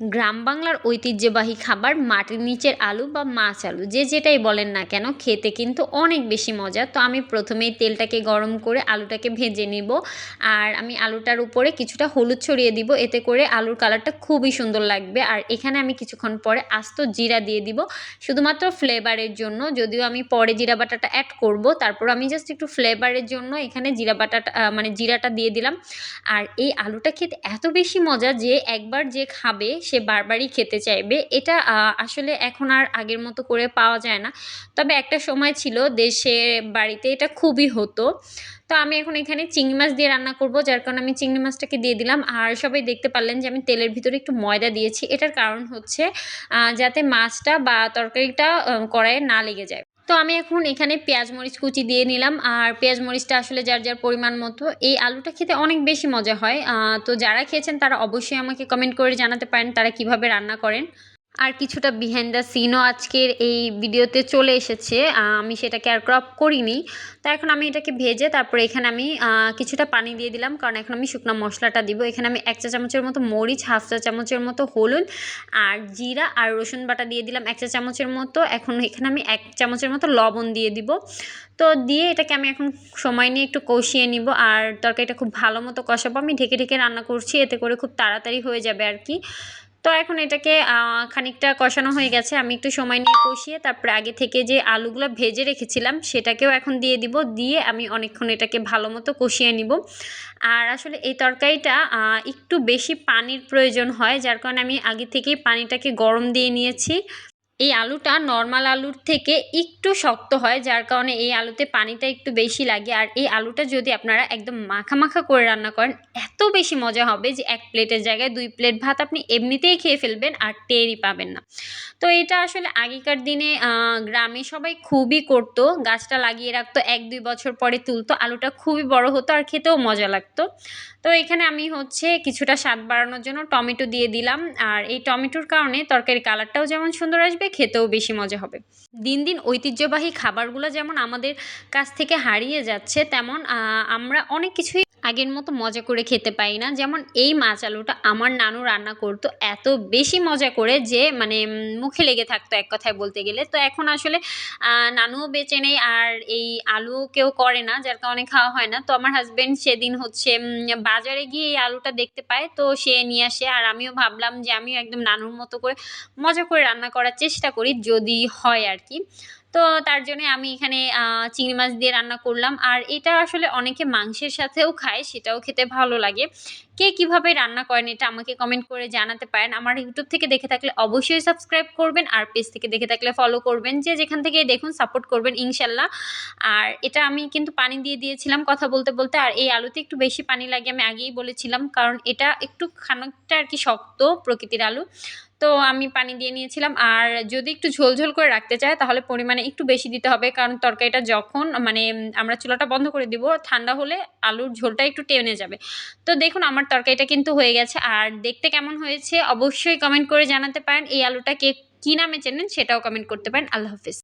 গ্রাম বাংলার ঐতিহ্যবাহী খাবার মাটির নিচের আলু বা মাছ আলু। যে যেটাই বলেন না কেন, খেতে কিন্তু অনেক বেশি মজা। তো আমি প্রথমেই তেলটাকে গরম করে আলুটাকে ভেজে নিব আর আমি আলুটার উপরে কিছুটা হলুদ ছড়িয়ে দিব। এতে করে আলুর কালারটা খুবই সুন্দর লাগবে। আর এখানে আমি কিছুক্ষণ পরে আস্ত জিরা দিয়ে দিব, শুধুমাত্র ফ্লেভারের জন্য। যদিও আমি পরে জিরা বাটাটা অ্যাড করব, তারপর আমি জাস্ট একটু ফ্লেভারের জন্য এখানে জিরা বাটাটা মানে জিরাটা দিয়ে দিলাম। আর এই আলুটা খেতে এত বেশি মজা যে একবার যে খাবে সে বারবারই খেতে চাইবে। এটা আসলে এখন আর আগের মতো করে পাওয়া যায় না। তবে একটা সময় ছিল দেশের বাড়িতে এটা খুবই হতো। তো আমি এখন এখানে চিংড়ি মাছ দিয়ে রান্না করব, যার কারণে আমি চিংড়ি মাছটাকে দিয়ে দিলাম। আর সবাই দেখতে পারলেন যে আমি তেলের ভিতরে একটু ময়দা দিয়েছি। এটার কারণ হচ্ছে যাতে মাছটা বা তরকারিটা কড়াইয়ে না লেগে যায়। তো আমি এখন এখানে পেঁয়াজ মরিচ কুচি দিয়ে নিলাম। আর পেঁয়াজ মরিচটা আসলে যার যার পরিমাণ মতো, এই আলুটা খেতে অনেক বেশি মজা হয়। তো যারা খেয়েছেন তারা অবশ্যই আমাকে কমেন্ট করে জানাতে পারেন তারা কীভাবে রান্না করেন। আর কিছুটা বিহাইন্ড দ্য সিনও আজকের এই ভিডিওতে চলে এসেছে। আমি সেটাকে আর ক্রপ করিনি। তো এখন আমি এটাকে ভেজে তারপরে এখানে আমি কিছুটা পানি দিয়ে দিলাম। কারণ এখন আমি শুকনো মশলাটা দিব। এখানে আমি এক চা চামচের মতো মরিচ হাফ চা চামচের মতো হলুদ আর জিরা আর রসুন বাটা দিয়ে দিলাম এক চা চামচের মতো। এখন এখানে আমি এক চামচের মতো লবণ দিয়ে দিব। তো দিয়ে এটাকে আমি এখন সময় নিয়ে একটু কষিয়ে নিব। আর তরকারিটা খুব ভালো মতো কষাবো। আমি ঢেকে ঢেকে রান্না করছি। এতে করে খুব তাড়াতাড়ি হয়ে যাবে আর কি। তো এখন এটাকে খানিকটা কষানো হয়ে গেছে। আমি একটু সময় নিয়ে কষিয়ে তারপরে আগে থেকে যে আলুগুলো ভেজে রেখেছিলাম সেটাকেও এখন দিয়ে দিব। দিয়ে আমি অনেকক্ষণ এটাকে ভালো মতো কষিয়ে নিব। আর আসলে এই তরকারিটা একটু বেশি পানির প্রয়োজন হয়, যার কারণে আমি আগে থেকেই পানিটাকে গরম দিয়ে নিয়েছি। এই আলুটা নর্মাল আলুর থেকে একটু শক্ত হয়, যার কারণে এই আলুতে পানিটা একটু বেশি লাগে। আর এই আলুটা যদি আপনারা একদম মাখা মাখা করে রান্না করেন, এত বেশি মজা হবে যে এক প্লেটের জায়গায় দুই প্লেট ভাত আপনি এমনিতেই খেয়ে ফেলবেন আর টেরই পাবেন না। তো এটা আসলে আগেকার দিনে গ্রামে সবাই খুবই করতো। গাছটা লাগিয়ে রাখতো, এক দুই বছর পরে তুলতো। আলুটা খুবই বড় হতো আর খেতেও মজা লাগতো। তো এখানে আমি হচ্ছে কিছুটা স্বাদ বাড়ানোর জন্য টমেটো দিয়ে দিলাম। আর এই টমেটোর কারণে তরকারি কালারটাও যেমন সুন্দর আসবে খেতেও বেশি মজা হবে। দিন দিন ঐতিহ্যবাহী খাবারগুলো যেমন আমাদের কাছ থেকে হারিয়ে যাচ্ছে, তেমন আমরা অনেক কিছুই আগের মতো মজা করে খেতে পাই না। যেমন এই মাছ আলুটা আমার নানু রান্না করতো, এত বেশি মজা করে যে মানে মুখে লেগে থাকতো এক কথায় বলতে গেলে। তো এখন আসলে নানুও বেঁচে নেই আর এই আলু কেউ করে না, যার কারণে খাওয়া হয় না। তো আমার হাজব্যান্ড সেদিন হচ্ছে বাজারে গিয়ে এই আলুটা দেখতে পায়, তো সে নিয়ে আসে। আর আমিও ভাবলাম যে, আমিও একদম নানুর মতো করে মজা করে রান্না করার চেষ্টা করি যদি হয় আর কি। তো তার জন্যে আমি এখানে চিংড়ি মাছ দিয়ে রান্না করলাম। আর এটা আসলে অনেকে মাংসের সাথেও খায়, সেটাও খেতে ভালো লাগে। কে কীভাবে রান্না করেন এটা আমাকে কমেন্ট করে জানাতে পারেন। আমার ইউটিউব থেকে দেখে থাকলে অবশ্যই সাবস্ক্রাইব করবেন আর পেজ থেকে দেখে থাকলে ফলো করবেন। যে যেখান থেকে দেখুন সাপোর্ট করবেন ইনশাল্লাহ। আর এটা আমি কিন্তু পানি দিয়ে দিয়েছিলাম কথা বলতে বলতে। আর এই আলুতে একটু বেশি পানি লাগে আমি আগেই বলেছিলাম। কারণ এটা একটু খানিকটা আর কি শক্ত প্রকৃতির আলু। তো আমি পানি দিয়ে নিয়েছিলাম। আর যদি একটু ঝোলঝোল করে রাখতে চায়, তাহলে পরিমাণে একটু বেশি দিতে হবে। কারণ তরকারিটা যখন মানে আমরা চুলাটা বন্ধ করে দিব, ঠান্ডা হলে আলুর ঝোলটা একটু টেনে যাবে। তো দেখুন, আমার তরকারিটা কিন্তু হয়ে গেছে। আর দেখতে কেমন হয়েছে, অবশ্যই কমেন্ট করে জানাতে পারেন। এই আলুটা কে কী নামে চেনেন, সেটাও কমেন্ট করতে পারেন। আল্লাহ হাফিজ।